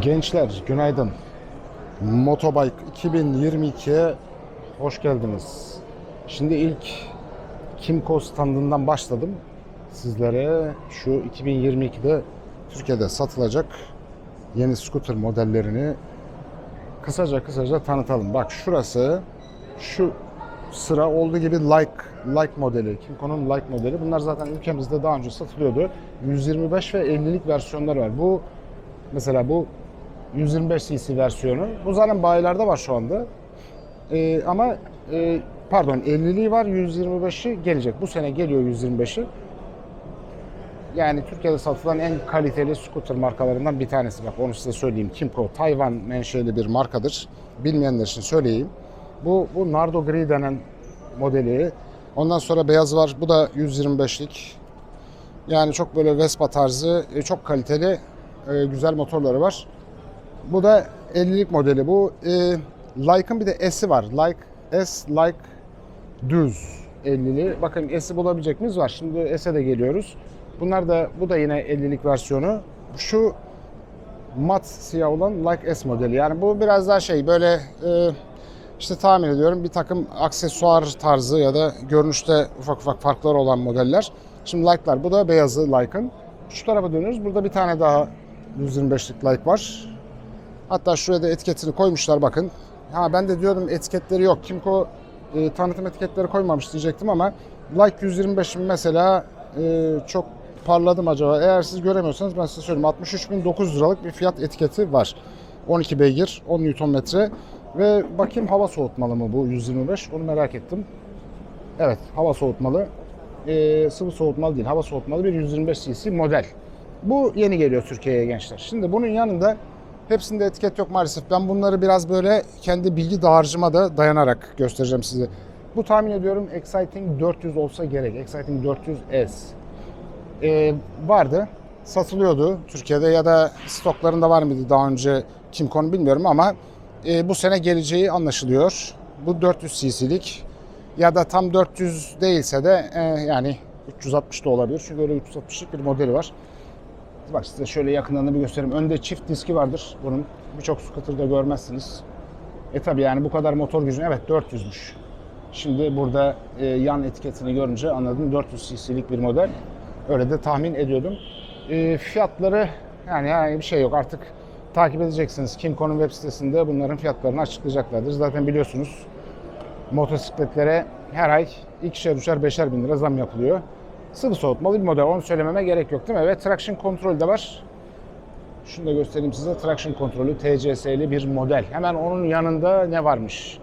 Gençler günaydın. Motobike 2022'ye hoş geldiniz. Şimdi ilk Kimco standından başladım. Sizlere şu 2022'de Türkiye'de satılacak yeni scooter modellerini kısaca kısaca tanıtalım. Bak şurası şu sıra olduğu gibi Like Like modeli, Kimco'nun Like modeli. Bunlar zaten ülkemizde daha önce satılıyordu. 125 ve 50'lik versiyonlar var. Bu mesela bu 125 cc versiyonu. Bu zaten bayilerde var şu anda. Ee, ama e, pardon 50'liği var 125'i gelecek. Bu sene geliyor 125'i. Yani Türkiye'de satılan en kaliteli scooter markalarından bir tanesi. Bak onu size söyleyeyim. Kimco Tayvan menşeli bir markadır. Bilmeyenler için söyleyeyim. Bu, bu Nardo Gri denen modeli. Ondan sonra beyaz var. Bu da 125'lik. Yani çok böyle Vespa tarzı, e, çok kaliteli, e, güzel motorları var. Bu da 50'lik modeli. Bu e, Like'ın bir de S'i var. Like S, Like düz 50'li. Bakın S'i bulabilecek miyiz? Var. Şimdi S'e de geliyoruz. Bunlar da bu da yine 50'lik versiyonu. Şu mat siyah olan Like S modeli. Yani bu biraz daha şey böyle e, işte tahmin ediyorum bir takım aksesuar tarzı ya da görünüşte ufak ufak farklar olan modeller. Şimdi Like'lar bu da beyazı Like'ın. Şu tarafa dönüyoruz. Burada bir tane daha 125'lik Like var. Hatta şuraya da etiketini koymuşlar bakın. Ha ben de diyordum etiketleri yok. Kimco e, tanıtım etiketleri koymamış diyecektim ama Like 125'in mesela e, çok parladım acaba. Eğer siz göremiyorsanız ben size söyleyeyim. 63.900 liralık bir fiyat etiketi var. 12 beygir, 10 Nm ve bakayım hava soğutmalı mı bu 125? Onu merak ettim. Evet, hava soğutmalı. E, sıvı soğutmalı değil, hava soğutmalı bir 125 cc model. Bu yeni geliyor Türkiye'ye gençler. Şimdi bunun yanında hepsinde etiket yok maalesef. Ben bunları biraz böyle kendi bilgi dağarcıma da dayanarak göstereceğim size. Bu tahmin ediyorum Exciting 400 olsa gerek. Exciting 400S. Ee, vardı. Satılıyordu Türkiye'de ya da stoklarında var mıydı daha önce Kimco'nun bilmiyorum ama e, bu sene geleceği anlaşılıyor. Bu 400 cc'lik ya da tam 400 değilse de e, yani 360 da olabilir. Çünkü öyle 360'lık bir modeli var. Bak size şöyle yakından da bir göstereyim. Önde çift diski vardır bunun. Birçok scooter'da görmezsiniz. E tabi yani bu kadar motor gücü evet 400'müş. Şimdi burada e, yan etiketini görünce anladım 400 cc'lik bir model. Öyle de tahmin ediyordum. E, fiyatları yani, yani bir şey yok artık takip edeceksiniz. Kimco'nun web sitesinde bunların fiyatlarını açıklayacaklardır. Zaten biliyorsunuz motosikletlere her ay ikişer üçer beşer bin lira zam yapılıyor. Sıvı soğutmalı bir model. Onu söylememe gerek yok değil mi? Ve traction kontrol de var. Şunu da göstereyim size. Traction kontrolü TCS'li bir model. Hemen onun yanında ne varmış?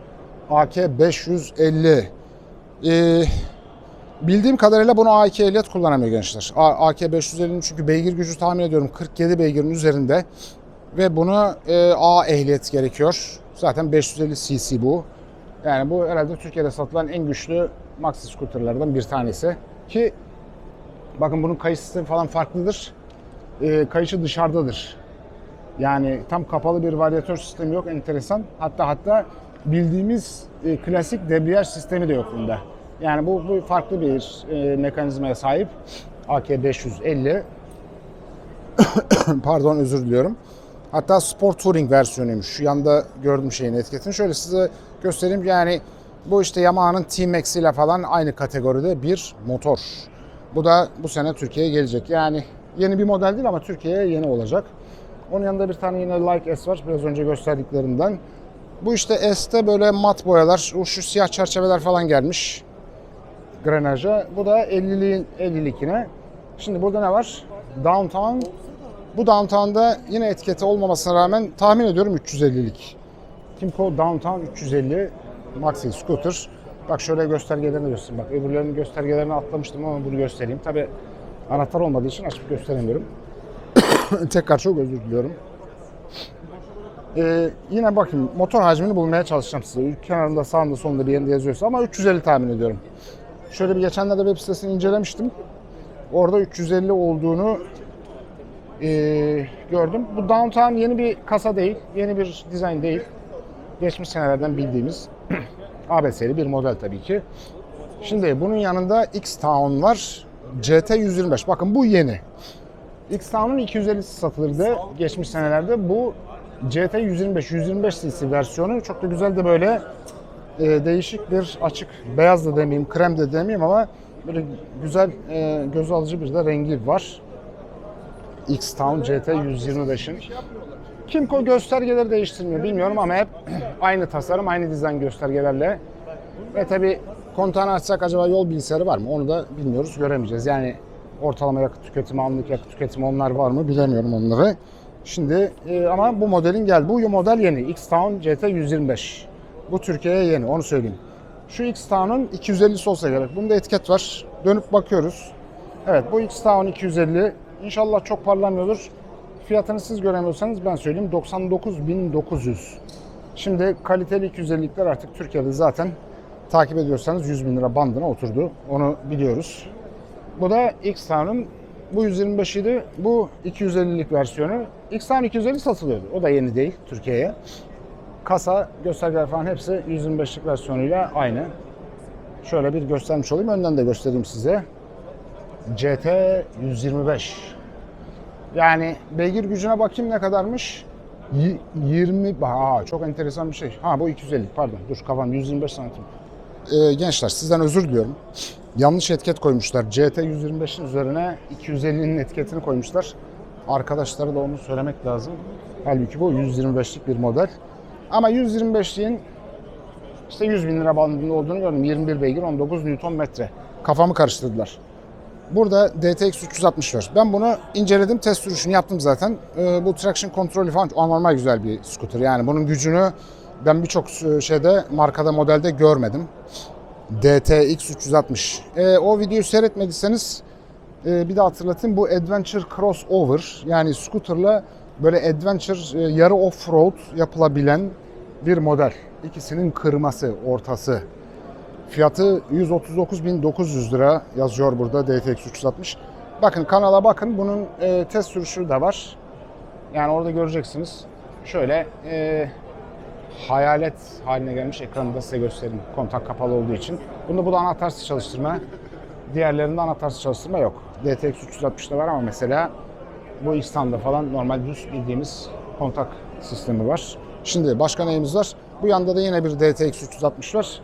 AK 550. Ee, bildiğim kadarıyla bunu A2 ehliyet kullanamıyor gençler. A- AK 550'nin çünkü beygir gücü tahmin ediyorum 47 beygirin üzerinde. Ve bunu e, A ehliyet gerekiyor. Zaten 550 cc bu. Yani bu herhalde Türkiye'de satılan en güçlü maxi scooterlardan bir tanesi. Ki bakın bunun sistemi falan farklıdır. E, kayışı dışarıdadır. Yani tam kapalı bir varyatör sistemi yok enteresan. Hatta hatta bildiğimiz e, klasik debriyaj sistemi de yok bunda. Yani bu, bu farklı bir e, mekanizmaya sahip. AK 550. Pardon özür diliyorum. Hatta Sport Touring versiyonuymuş. Şu yanda gördüm şeyin etiketini. Şöyle size göstereyim. Yani bu işte Yamaha'nın T-Max ile falan aynı kategoride bir motor. Bu da bu sene Türkiye'ye gelecek. Yani yeni bir model değil ama Türkiye'ye yeni olacak. Onun yanında bir tane yine Like S var. Biraz önce gösterdiklerinden. Bu işte S'te böyle mat boyalar, şu, siyah çerçeveler falan gelmiş. Grenaja. Bu da 50'liğin 50'lik yine. Şimdi burada ne var? Downtown. Bu Downtown'da yine etiketi olmamasına rağmen tahmin ediyorum 350'lik. Kimco Downtown 350 Maxi Scooter. Bak şöyle göstergelerini göstereyim. Bak öbürlerinin göstergelerini atlamıştım ama bunu göstereyim. Tabi anahtar olmadığı için açıp gösteremiyorum. Tekrar çok özür diliyorum. Ee, yine bakın motor hacmini bulmaya çalışacağım size. Kenarında sağında solunda bir yerinde yazıyorsa ama 350 tahmin ediyorum. Şöyle bir geçenlerde web sitesini incelemiştim. Orada 350 olduğunu ee, gördüm. Bu Downtown yeni bir kasa değil, yeni bir dizayn değil. Geçmiş senelerden bildiğimiz ABS'li bir model tabii ki. Şimdi bunun yanında X-Town var. CT 125. Bakın bu yeni. X-Town'un 250'si satılırdı geçmiş senelerde. Bu CT 125, 125 cc versiyonu çok da güzel de böyle e, değişik bir açık beyaz da demeyeyim, krem de demeyeyim ama böyle güzel e, göz alıcı bir de rengi var. X-Town CT 125'in. Kimco göstergeleri değiştirmiyor bilmiyorum ama hep aynı tasarım, aynı dizayn göstergelerle. Ve tabi kontağını açsak acaba yol bilgisayarı var mı? Onu da bilmiyoruz, göremeyeceğiz. Yani ortalama yakıt tüketimi, anlık yakıt tüketimi onlar var mı bilemiyorum onları. Şimdi e, ama bu modelin geldi. Bu model yeni. X-Town CT 125. Bu Türkiye'ye yeni onu söyleyeyim. Şu X-Town'un 250'si olsa gerek. Bunda etiket var. Dönüp bakıyoruz. Evet bu X-Town 250. İnşallah çok parlamıyordur. Fiyatını siz göremiyorsanız ben söyleyeyim 99.900. Şimdi kaliteli 250'likler artık Türkiye'de zaten takip ediyorsanız 100 bin lira bandına oturdu. Onu biliyoruz. Bu da X-Town'un bu 125 idi. Bu 250'lik versiyonu. X-Town 250 satılıyordu. O da yeni değil Türkiye'ye. Kasa, göstergeler falan hepsi 125'lik versiyonuyla aynı. Şöyle bir göstermiş olayım. Önden de göstereyim size. CT 125. Yani beygir gücüne bakayım ne kadarmış? Y- 20 Aa, çok enteresan bir şey. Ha bu 250 pardon. Dur kafam 125 santim. Ee, gençler sizden özür diliyorum. Yanlış etiket koymuşlar. CT 125'in üzerine 250'nin etiketini koymuşlar. Arkadaşlara da onu söylemek lazım. Halbuki bu 125'lik bir model. Ama 125'liğin işte 100 bin lira bandında olduğunu gördüm. 21 beygir 19 Newton metre. Kafamı karıştırdılar. Burada DTX 360 var. Ben bunu inceledim, test sürüşünü yaptım zaten. Ee, bu traction kontrolü falan anormal güzel bir scooter. Yani bunun gücünü ben birçok şeyde, markada, modelde görmedim. DTX 360. Ee, o videoyu seyretmediyseniz e, bir de hatırlatayım. Bu Adventure Crossover yani scooterla böyle adventure e, yarı off-road yapılabilen bir model. İkisinin kırması, ortası. Fiyatı 139.900 lira yazıyor burada DTX 360. Bakın kanala bakın bunun e, test sürüşü de var. Yani orada göreceksiniz. Şöyle e, hayalet haline gelmiş ekranı da size göstereyim. Kontak kapalı olduğu için. Bunda bu da anahtarsız çalıştırma. Diğerlerinde anahtarsız çalıştırma yok. DTX 360'da var ama mesela bu İstanbul'da falan normal düz bildiğimiz kontak sistemi var. Şimdi başka neyimiz var? Bu yanda da yine bir DTX 360 var.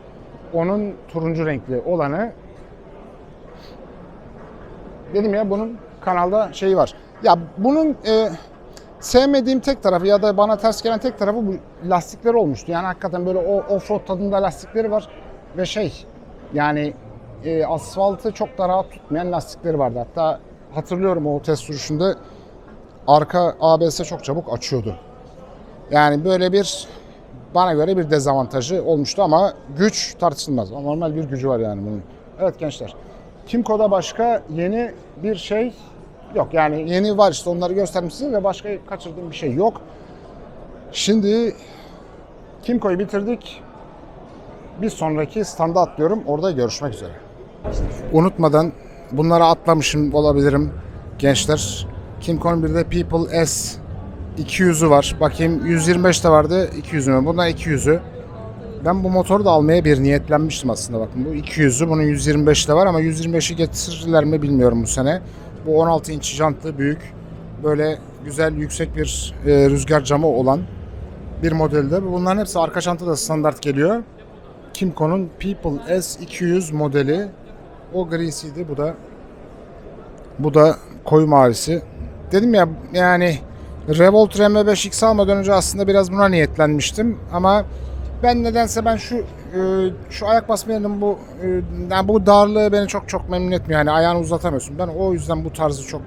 Onun turuncu renkli olanı dedim ya bunun kanalda şeyi var. Ya bunun e, sevmediğim tek tarafı ya da bana ters gelen tek tarafı bu lastikleri olmuştu. Yani hakikaten böyle o offroad tadında lastikleri var ve şey yani e, asfaltı çok da rahat tutmayan lastikleri vardı. Hatta hatırlıyorum o test sürüşünde arka ABS çok çabuk açıyordu. Yani böyle bir bana göre bir dezavantajı olmuştu ama güç tartışılmaz. Normal bir gücü var yani bunun. Evet gençler. Kimco'da başka yeni bir şey yok. Yani yeni var işte onları gösterdim size ve başka kaçırdığım bir şey yok. Şimdi Kimco'yu bitirdik. Bir sonraki standa atlıyorum. Orada görüşmek üzere. Unutmadan bunları atlamışım olabilirim gençler. Kimco'nun bir de People S 200'ü var. Bakayım 125 de vardı 200'ü mü? Bundan 200'ü. Ben bu motoru da almaya bir niyetlenmiştim aslında bakın. Bu 200'ü bunun 125 de var ama 125'i getirirler mi bilmiyorum bu sene. Bu 16 inç jantlı büyük böyle güzel yüksek bir e, rüzgar camı olan bir modelde. Bunların hepsi arka çanta da standart geliyor. Kimco'nun People S200 modeli. O grisiydi bu da. Bu da koyu mavisi. Dedim ya yani Revolt RM5X almadan önce aslında biraz buna niyetlenmiştim ama ben nedense ben şu e, şu ayak basma bu e, yani bu darlığı beni çok çok memnun etmiyor. Yani ayağını uzatamıyorsun. Ben o yüzden bu tarzı çok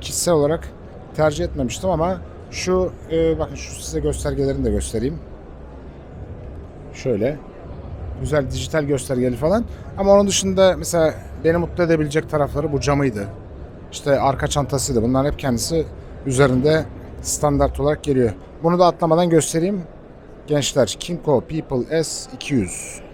kişisel olarak tercih etmemiştim ama şu e, bakın şu size göstergelerini de göstereyim. Şöyle güzel dijital göstergeli falan. Ama onun dışında mesela beni mutlu edebilecek tarafları bu camıydı. İşte arka çantasıydı. Bunların hep kendisi üzerinde standart olarak geliyor. Bunu da atlamadan göstereyim. Gençler Kimco People S200